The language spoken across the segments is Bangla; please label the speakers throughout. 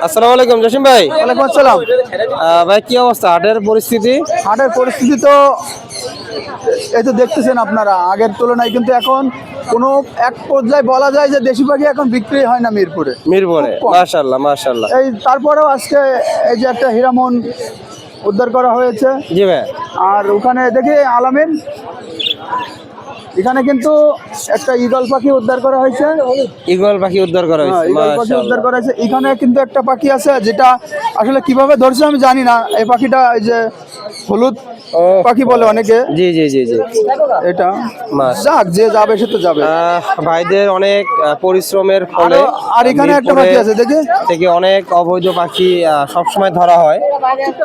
Speaker 1: আসসালামু আলাইকুম জসিম ভাই।
Speaker 2: ওয়ালাইকুম আসসালাম।
Speaker 1: ভাই কি অবস্থা? হাটের পরিস্থিতি?
Speaker 2: হাটের পরিস্থিতি তো এই তো দেখতেছেন আপনারা আগের তুলনায় কিন্তু এখন কোনো এক পর্যায়ে বলা যায় যে দেশি পাখি এখন বিক্রি হয় না মিরপুরে।
Speaker 1: মিরপুরে। মাশাল্লাহ মাশাল্লাহ
Speaker 2: এই তারপরেও আজকে এই যে একটা হীরামন উদ্ধার করা হয়েছে।
Speaker 1: জি ভাই।
Speaker 2: আর ওখানে দেখি আলামিন এখানে কিন্তু একটা ঈগল পাখি উদ্ধার করা হয়েছে।
Speaker 1: ইগল পাখি উদ্ধার করা
Speaker 2: হ্যাঁ,
Speaker 1: হয়েছে
Speaker 2: ঈগল পাখি উদ্ধার করা হয়েছে। এখানে কিন্তু একটা পাখি আছে যেটা আসলে কীভাবে ধরছে আমি জানি না। এই পাখিটা এই যে হলুদ পাখি বলে অনেকে।
Speaker 1: জি জি জি জি।
Speaker 2: এটা। যাক যে যাবে সে তো যাবে।
Speaker 1: ভাইদের অনেক পরিশ্রমের ফলে
Speaker 2: আর এখানে একটা পাখি আছে দেখি।
Speaker 1: থেকে অনেক অবৈধ পাখি আহ, সবসময় ধরা হয়।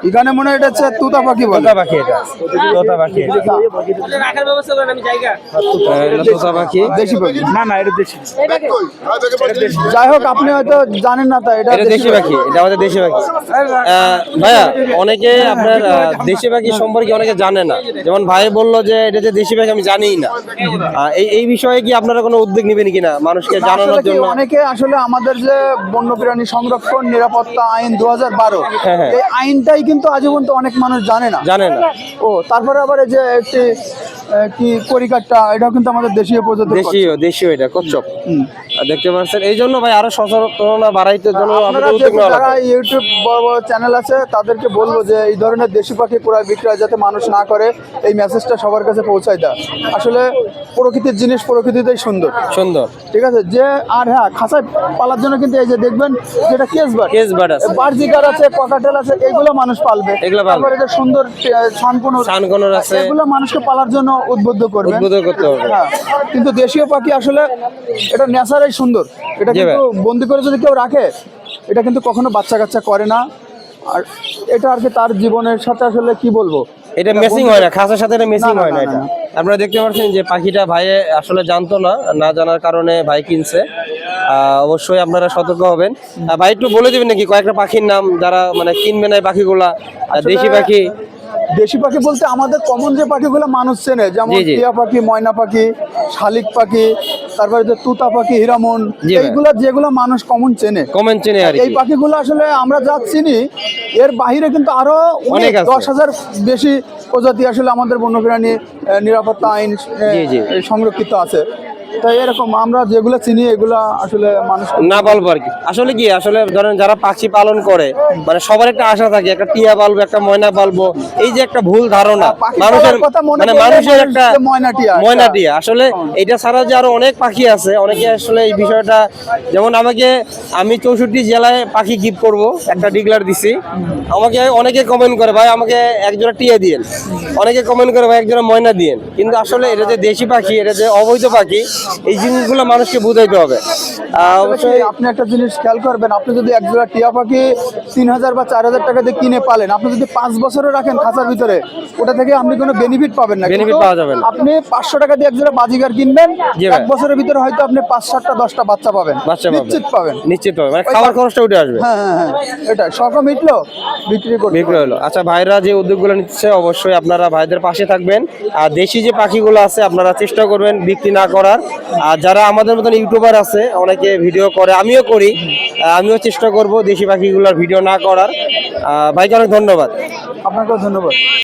Speaker 2: এখানে মনে হয় এটা হচ্ছে তুতা পাখি বলে।
Speaker 1: তোতা পাখি এটা। তোতা পাখি এটা। আহ, এটা তোতা পাখি।
Speaker 2: দেশি পাখি?
Speaker 3: না না এটা দেশি।
Speaker 2: যাই হোক আপনি হয়তো জানেন না তা এটা
Speaker 1: এটা দেশি পাখি এটা আমাদের দেশি পাখি। আহ, ভাইয়া অনেকে আপনার আহ, দেশি পাখি সম্পর্কে অনেকে জানে না। যেমন ভাই বলল যে এটা যে দেশি পাখি আমি জানিই না। এই এই বিষয়ে কি আপনারা কোনো উদ্যোগ নেবেন কিনা মানুষকে জানানোর জন্য?
Speaker 2: অনেকে আসলে আমাদের যে বন্যপ্রাণী সংরক্ষণ নিরাপত্তা আইন দু
Speaker 1: হাজার বারো
Speaker 2: এই আইনটাই কিন্তু আজ পর্যন্ত অনেক মানুষ জানে না।
Speaker 1: জানে না।
Speaker 2: ও তারপরে আবার এই যে একটি কি করিকাটটা এটাও কিন্তু আমাদের দেশীয় প্রজাতি
Speaker 1: দেশীয় দেশীয় এটা কচ্ছপ। দেখতে পাচ্ছেন এই জন্য ভাই আরও সচেতনতা বাড়াইতে জন্য
Speaker 2: যারা ইউটিউব বড় বড় চ্যানেল আছে তাদেরকে বলব যে এই ধরনের দেশি পাখি ক্রয় বিক্রয় যাতে মানুষ না করে এই মেসেজটা সবার কাছে পৌঁছায় দেয় আসলে প্রকৃতির জিনিস প্রকৃতিতেই সুন্দর।
Speaker 1: সুন্দর।
Speaker 2: ঠিক আছে? যে আর হ্যাঁ খাঁচায় পালার জন্য কিন্তু এই যে দেখবেন যেটা কেস বার।
Speaker 1: কেস আছে।
Speaker 2: বার্জিকার আছে ককাটেল আছে এগুলো মানুষ পালবে।
Speaker 1: এগুলো পালবে।
Speaker 2: যে সুন্দর শানকুনুর
Speaker 1: শানকুনুর আছে।
Speaker 2: এগুলো মানুষকে পালার জন্য উদ্বুদ্ধ করবে।
Speaker 1: উদ্বুদ্ধ করতে হবে।
Speaker 2: হ্যাঁ। কিন্তু দেশীয় পাখি আসলে এটা নেচারাই সুন্দর। এটা কিন্তু বন্দি করে যদি কেউ রাখে এটা কিন্তু কখনো বাচ্চা কাচ্চা করে না। আর এটা আর কি তার জীবনের সাথে আসলে কি বলব?
Speaker 1: এটা মেসিং হয় না খাসের সাথে এটা মেসিং হয় না এটা। আপনারা দেখতে পাচ্ছেন যে পাখিটা ভাইয়ে আসলে জানতো না না জানার কারণে ভাই কিনছে। অবশ্যই আপনারা সতর্ক হবেন। ভাই একটু বলে দিবেন নাকি কয়েকটা পাখির নাম যারা মানে কিনবে না এই পাখিগুলা দেশি পাখি?
Speaker 2: দেশি পাখি বলতে আমাদের কমন যে পাখিগুলো মানুষ চেনে যেমন। টিয়া পাখি ময়না পাখি শালিক পাখি তারপরে যে তুতা পাখি হিরামন এইগুলো যেগুলো মানুষ কমন চেনে।
Speaker 1: কমন চেনে আর
Speaker 2: এই পাখিগুলো আসলে আমরা যা চিনি এর বাহিরে কিন্তু আরও
Speaker 1: অনেক
Speaker 2: দশ হাজার বেশি প্রজাতি আসলে আমাদের বন্যপ্রাণী প্রাণী নিরাপত্তা আইন। সংরক্ষিত আছে তাই এরকম আমরা যেগুলো চিনি এগুলা আসলে মানুষ
Speaker 1: না বলব আর কি। আসলে কি আসলে ধরেন যারা পাখি পালন করে মানে সবার একটা আশা থাকে একটা টিয়া পালবো একটা ময়না পালবো এই যে একটা ভুল ধারণা মানুষের
Speaker 2: পালার কথা মনে
Speaker 1: মানে মানুষের একটা
Speaker 2: ময়না টিয়া,
Speaker 1: ময়না টিয়া। আসলে এটা ছাড়া যে আরও অনেক পাখি আছে অনেকে আসলে এই বিষয়টা যেমন আমাকে আমি চৌষট্টি জেলায় পাখি গিফট করব একটা ডিগলার দিছি। আমাকে অনেকে কমেন্ট করে ভাই আমাকে একজোড়া টিয়া দিয়েন। অনেকে কমেন্ট করে ভাই একজোড়া ময়না দিয়েন। কিন্তু আসলে এটা যে দেশি পাখি এটা যে অবৈধ পাখি এই জিনিসগুলো মানুষকে বুঝাইতে হবে। অবশ্যই
Speaker 2: আপনি একটা জিনিস খেয়াল করবেন আপনি যদি এক জোড়া টিয়া পাখি তিন হাজার বা চার হাজার টাকা দিয়ে কিনে পালেন আপনি যদি পাঁচ বছরও রাখেন খাঁচার ভিতরে ওটা থেকে আপনি কোনো বেনিফিট পাবেন না। কিন্তু
Speaker 1: পাওয়া যাবে না।
Speaker 2: আপনি পাঁচশো টাকা দিয়ে এক জোড়া বাজিগার কিনবেন এক বছরের ভিতরে হয়তো আপনি পাঁচ সাতটা দশটা বাচ্চা পাবেন।
Speaker 1: বাচ্চা
Speaker 2: নিশ্চিত পাবেন।
Speaker 1: নিশ্চিত পাবেন। মানে খাবার খরচটা উঠে আসবে।
Speaker 2: হ্যাঁ হ্যাঁ হ্যাঁ। এটা শখ মিটলো বিক্রি করবে
Speaker 1: বিক্রয় হলো। আচ্ছা ভাইরা যে উদ্যোগগুলো নিচ্ছে অবশ্যই আপনারা ভাইদের পাশে থাকবেন। আর দেশি যে পাখিগুলো আছে আপনারা চেষ্টা করবেন বিক্রি না করার। আর যারা আমাদের মতন ইউটিউবার আছে, অনেকে ভিডিও করে, আমিও করি। আমিও চেষ্টা করব দেশি পাখিগুলোর ভিডিও না করার। ভাইকে অনেক ধন্যবাদ।
Speaker 2: আপনাকেও ধন্যবাদ।